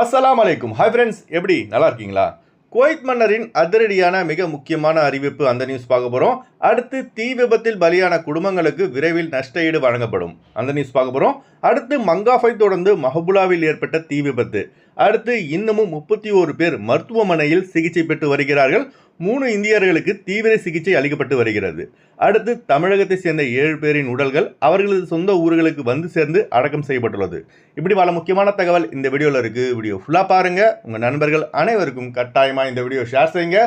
அஸ்லாம் அலைக்கும் hi friends எப்படி? நல்லா இருக்கீங்களா? குவைத் மன்னரின் அதிரடியான மிக முக்கியமான அறிவிப்பு அந்த நியூஸ் பார்க்க போகிறோம் அடுத்து தீ விபத்தில் பலியான குடும்பங்களுக்கு விரைவில் நஷ்ட ஈடு வழங்கப்படும். அந்த நியூஸ் பார்க்க போகிறோம் அடுத்து மங்காஃபை தொடர்ந்து மஹபுலாவில் ஏற்பட்ட தீ விபத்து. அடுத்து இன்னமும் முப்பத்தி ஓரு பேர் மருத்துவமனையில் சிகிச்சை பெற்று வருகிறார்கள். மூணு இந்தியர்களுக்கு தீவிர சிகிச்சை அளிக்கப்பட்டு வருகிறது. அடுத்து தமிழகத்தை சேர்ந்த ஏழு பேரின் உடல்கள் அவர்களது சொந்த ஊர்களுக்கு வந்து சேர்ந்து அடக்கம் செய்யப்பட்டுள்ளது. இப்படி பல முக்கியமான தகவல் இந்த வீடியோவில் இருக்குது வீடியோ ஃபுல்லாக பாருங்கள் உங்கள் நண்பர்கள் அனைவருக்கும் கட்டாயமாக இந்த வீடியோ ஷேர் செய்யுங்க.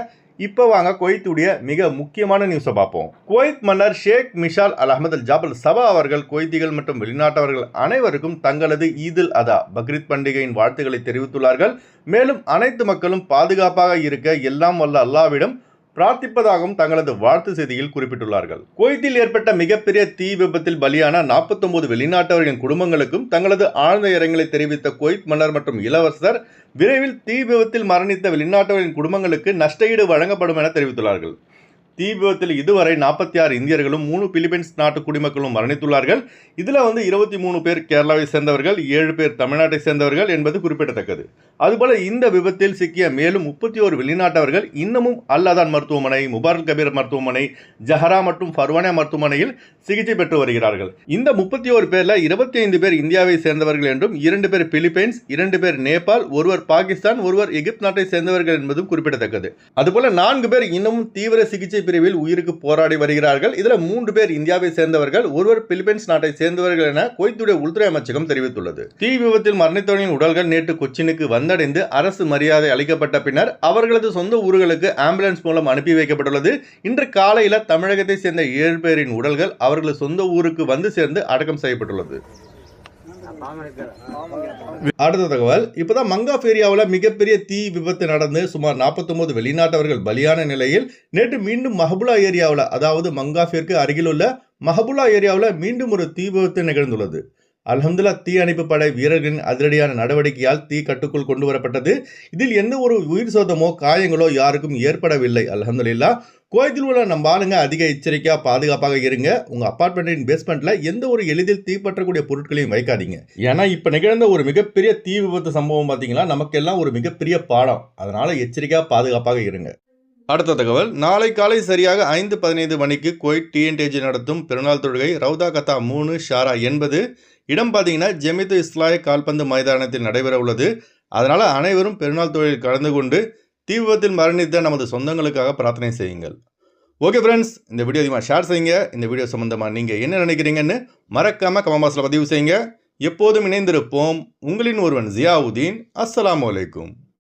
இப்போ வாங்க குவைத்துடைய மிக முக்கியமான நியூஸை பார்ப்போம். குவைத் மன்னர் ஷேக் மிஷால் அல் அஹமது அல் ஜாபல் சபா அவர்கள் குவைத்திகள் மற்றும் வெளிநாட்டவர்கள் அனைவருக்கும் தங்களது ஈதில் அதா பக்ரீத் பண்டிகையின் வாழ்த்துக்களை தெரிவித்துள்ளார்கள். மேலும் அனைத்து மக்களும் பாதுகாப்பாக இருக்க எல்லாம் வல்ல அல்லாவிடம் பிரார்த்திப்பதாகவும் தங்களது வாழ்த்து செய்தியில் குறிப்பிட்டுள்ளார்கள். குவைத்தில் ஏற்பட்ட மிகப்பெரிய தீ விபத்தில் பலியான 49 வெளிநாட்டவர்களின் குடும்பங்களுக்கும் தங்களது ஆழ்ந்த இரங்கலை தெரிவித்த குவைத் மன்னர் மற்றும் இளவரசர் விரைவில் தீ விபத்தில் மரணித்த வெளிநாட்டவர்களின் குடும்பங்களுக்கு நஷ்டஈடு வழங்கப்படும் என தெரிவித்துள்ளார்கள். தீ விபத்தில் இதுவரை நாற்பத்தி ஆறு இந்தியர்களும் மூணு பிலிப்பைன்ஸ் நாட்டு குடிமக்களும் மரணித்துள்ளார்கள். இதில் வந்து இருபத்தி மூணு பேர் கேரளாவை சேர்ந்தவர்கள் ஏழு பேர் தமிழ்நாட்டை சேர்ந்தவர்கள் என்பது குறிப்பிடத்தக்கது. அதுபோல இந்த விபத்தில் சிக்கிய மேலும் முப்பத்தி ஓரு வெளிநாட்டவர்கள் இன்னமும் அல்லாதான் மருத்துவமனை முபாரக் கபீர் மருத்துவமனை ஜஹரா மற்றும் ஃபர்வானா மருத்துவமனையில் சிகிச்சை பெற்று வருகிறார்கள். இந்த முப்பத்தி ஓரு பேரில் இருபத்தி ஐந்து பேர் இந்தியாவை சேர்ந்தவர்கள் என்றும் இரண்டு பேர் பிலிப்பைன்ஸ் இரண்டு பேர் நேபாள் ஒருவர் பாகிஸ்தான் ஒருவர் எகிப்து நாட்டை சேர்ந்தவர்கள் என்பதும் குறிப்பிடத்தக்கது. அதுபோல நான்கு பேர் இன்னமும் தீவிர சிகிச்சை பிரிவில் உயிருக்கு போராடி வருகிறார்கள். இதில் மூன்று பேர் இந்தியாவை சேர்ந்தவர்கள் ஒருவர் பிலிப்பைன்ஸ் நாட்டை சேர்ந்தவர்கள் என குவைத்துடைய உள்துறை அமைச்சகம் தெரிவித்துள்ளது. தீ விபத்தில் மரணித்தவர்களின் உடல்கள் நேற்று கொச்சினுக்கு வந்தடைந்து அரசு மரியாதை அளிக்கப்பட்ட பின்னர் அவர்களது சொந்த ஊர்களுக்கு ஆம்புலன்ஸ் மூலம் அனுப்பி வைக்கப்பட்டுள்ளது. இன்று காலையில தமிழகத்தை சேர்ந்த ஏழு பேரின் உடல்கள் அவர்களது சொந்த ஊருக்கு வந்து சேர்ந்து அடக்கம் செய்யப்பட்டுள்ளது. அடுத்த தகவல் இப்போதான் மங்காஃப் ஏரியாவில் மிகப்பெரிய தீ விபத்து நடந்து சுமார் 49 வெளிநாட்டவர்கள் பலியான நிலையில் நேற்று மீண்டும் மஹபுலா ஏரியாவில் அதாவது மங்காஃபிற்கு அருகிலுள்ள மஹபுலா ஏரியாவில் மீண்டும் ஒரு தீ விபத்து நிகழ்ந்துள்ளது. அலமதுல்லா தீ அணைப்பு படை வீரர்களின் அதிரடியான நடவடிக்கையால் தீ கட்டுக்குள் கொண்டு வரப்பட்டது இதில் எந்த ஒரு உயிர் சோதமோ காயங்களோ யாருக்கும் ஏற்படவில்லை அலமதுல்லா கோயத்தில் உள்ள நம்ம ஆளுங்க அதிக எச்சரிக்கையாக பாதுகாப்பாக இருங்க. உங்கள் அப்பார்ட்மெண்ட்டின் பேஸ்மெண்ட்டில் எந்த ஒரு எளிதில் தீப்பற்றக்கூடிய பொருட்களையும் வைக்காதீங்க. ஏன்னா இப்போ நிகழ்ந்த ஒரு மிகப்பெரிய தீ விபத்து சம்பவம் பார்த்தீங்கன்னா நமக்கெல்லாம் ஒரு மிகப்பெரிய பாடம். அதனால் எச்சரிக்கையாக பாதுகாப்பாக இருங்க. அடுத்த தகவல். நாளை காலை சரியாக ஐந்து பதினைந்து மணிக்கு கோயிட் டிஎன்டிஜி நடத்தும் பெருநாள் தொழுகை ரவுதா கத்தா மூணு ஷாரா என்பது இடம் பார்த்தீங்கன்னா ஜெமித்து இஸ்லாய கால்பந்து மைதானத்தில் நடைபெற உள்ளது அதனால் அனைவரும் பெருநாள் தொழிலில் கலந்து கொண்டு தீ விபத்தில் மரணித்த நமது சொந்தங்களுக்காக பிரார்த்தனை செய்யுங்கள். ஓகே ஃப்ரெண்ட்ஸ் இந்த வீடியோ அதிகமாக ஷேர் செய்யுங்க. இந்த வீடியோ சம்மந்தமாக நீங்கள் என்ன நினைக்கிறீங்கன்னு மறக்காமல் கமபாஸில் பதிவு செய்யுங்க. எப்போதும் இணைந்திருப்போம். உங்களின் ஒருவன் ஜியாவுதீன். அஸ்ஸலாமு அலைக்கும்.